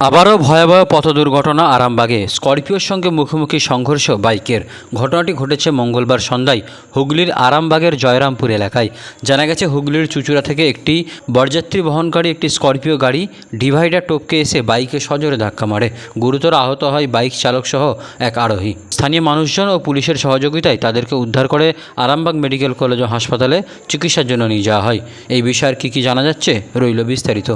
আবারও ভয়াবহ পথ দুর্ঘটনা আরামবাগে। স্করপিওর সঙ্গে মুখোমুখি সংঘর্ষ বাইকের। ঘটনাটি ঘটেছে মঙ্গলবার সন্ধ্যায় হুগলির আরামবাগের জয়রামপুর এলাকায়। জানা গেছে, হুগলির চুচুড়া থেকে একটি বরযাত্রী বহনকারী একটি স্করপিও গাড়ি ডিভাইডার টপকে এসে বাইকে সজোরে ধাক্কা মারে। গুরুতর আহত হয় বাইক চালকসহ এক আরোহী। স্থানীয় মানুষজন ও পুলিশের সহযোগিতায় তাদেরকে উদ্ধার করে আরামবাগ মেডিকেল কলেজ ও হাসপাতালে চিকিৎসার জন্য নিয়ে যাওয়া হয়। এই বিষয়ে আর কী কী জানা যাচ্ছে রইল বিস্তারিত।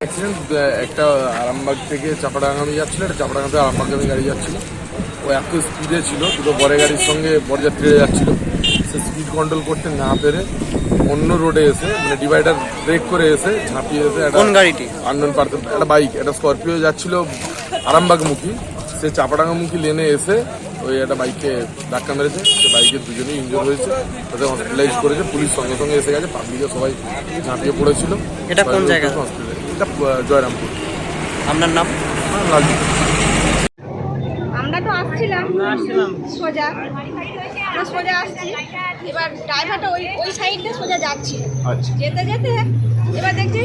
অ্যাক্সিডেন্ট একটা আরামবাগ থেকে চাপাডাঙ্গামি যাচ্ছিল একটা চাপাডাঙ্গাতে আরামবাগামী গাড়ি যাচ্ছিল। ও এত স্পিডে ছিল দুটো বড় গাড়ির সঙ্গে বরযাত্রীরা যাচ্ছিল। সে স্পিড কন্ট্রোল করতে না পেরে অন্য রোডে এসে মানে ডিভাইডার ব্রেক করে এসে ঝাঁপিয়ে এসে কোন গাড়িটি? আননোন একটা বাইক একটা স্করপিও যাচ্ছিল আরামবাগমুখী। সে চাপাডাঙ্গামুখী লেনে এসে ওই একটা বাইককে ধাক্কা মেরেছে। সে বাইকের দুজনেই ইনজোর হয়েছে তাদের হসপিটালাইজ করেছে। পুলিশ সঙ্গে সঙ্গে এসে গেছে পাবলিকে সবাই ঝাঁপিয়ে পড়েছিল। এটা কোন জায়গা? হসপিটালে এটা জয়রামপুর। আপনার নাম? লালজি তো আসছিলাম। সোজা। আমরা সোজা আসছি। এবার ড্রাইভারটা ওই ওই সাইডে সোজা যাচ্ছিল আচ্ছা। যেতে যেতে এবার দেখছি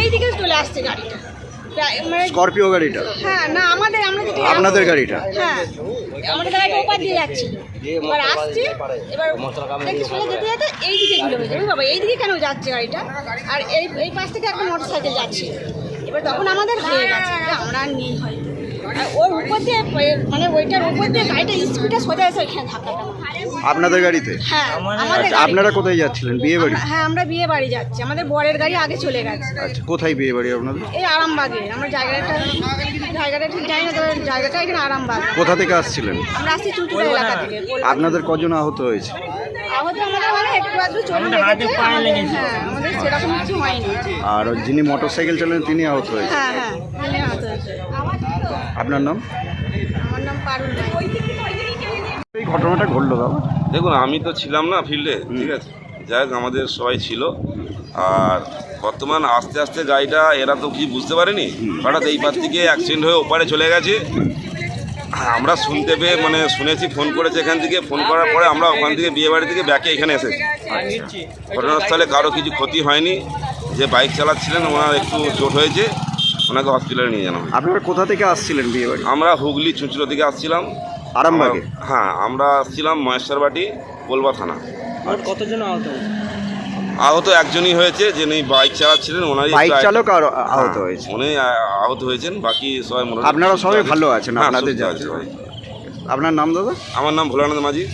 এই দিকে চলে আসছে গাড়িটা। প্রায় মানে স্করপিও গাড়িটা? হ্যাঁ না আমাদের আমরা যেটা আপনাদের গাড়িটা? হ্যাঁ আমাদের গাড়িটা ওপার দিয়ে যাচ্ছিল এবার আসছি। এবার দেখি সোজা যেতে যেতে এই দিকে ঘুরে হয়েছে বাবা এই দিকে কেন যাচ্ছে গাড়িটা? আর এই এই পাশ থেকে একটা মোটর সাইকেল যাচ্ছে। এবার তখন আমাদের হয়ে গেছে। আমরা আর নেই। হয়তো আর ওর উপর দিয়ে মানে ওইটার উপর দিয়ে গাড়িটা স্পিডে সোজা এসে ওইখানে ধাক্কাটা আপনাদের গাড়িতে? হ্যাঁ আমাদের আপনারা কোথায় যাচ্ছিলেন? বিয়ে বাড়ি? হ্যাঁ আমরা বিয়ে বাড়ি যাচ্ছি। আমাদের বরের গাড়ি আগে চলে গেছে। আচ্ছা কোথায় বিয়ে বাড়ি আপনাদের? এই আরামবাগে। আমরা জায়গাটা জায়গাটা ঠিক জানি না তবে জায়গাটা এখানে আরামবাগ। কোথা থেকে আসছিলেন? আমরা আসছি চুচুড়া এলাকা থেকে। আপনাদের কজন আহত হয়েছে? আহত আমাদের মানে একটু আধটু চলে লেগেছে। হ্যাঁ আমাদের সেরকম কিছু হয়নি। আর যিনি মোটর সাইকেল চালান তিনি আহত হয়েছে হ্যাঁ হ্যাঁ তিনি আহত হয়েছে আপনার নাম? আমার নাম পারুল এই ঘটনাটা ঘটলো বাবা দেখুন আমি তো ছিলাম না ফিল্ডে ঠিক আছে? যাই হোক আমাদের সবাই ছিল। আর বর্তমান আস্তে আস্তে গাড়িটা এরা তো কি বুঝতে পারেনি? হঠাৎ এই পার থেকে অ্যাক্সিডেন্ট হয়ে ওপারে চলে গেছে। আমরা শুনতে পেয়ে মানে শুনেছি ফোন করেছে এখান থেকে। ফোন করার পরে আমরা ওখান থেকে বিয়ে বাড়ি থেকে ব্যাকে এখানে এসেছি। ঘটনাস্থলে কারও কিছু ক্ষতি হয়নি। যে বাইক চালাচ্ছিলেন ওনার একটু চোট হয়েছে। ওনাকে হসপিটালে নিয়ে জানা হয়েছে আপনারা কোথা থেকে আসছিলেন বিয়ে বাড়ি? আমরা হুগলি চুঁচুড়ো থেকে আসছিলাম। আরামবাগে? হ্যাঁ আমরা আসছিলাম মহেশ্বরবাটি কোলবা থানা। আর কতজন আহত আহত একজনই হয়েছে যিনি বাইক চালাচ্ছিলেন ওনারই বাইক চালক আর আহত হ্যাঁ, হয়েছে। উনি আহত হয়েছেন বাকি সবাই মোটামুটি আপনারা সবাই ভালো আছেন, হ্যাঁ, আপনাদের। আপনার নাম দাদা? আমার নাম ভোলানন্দ মাঝি।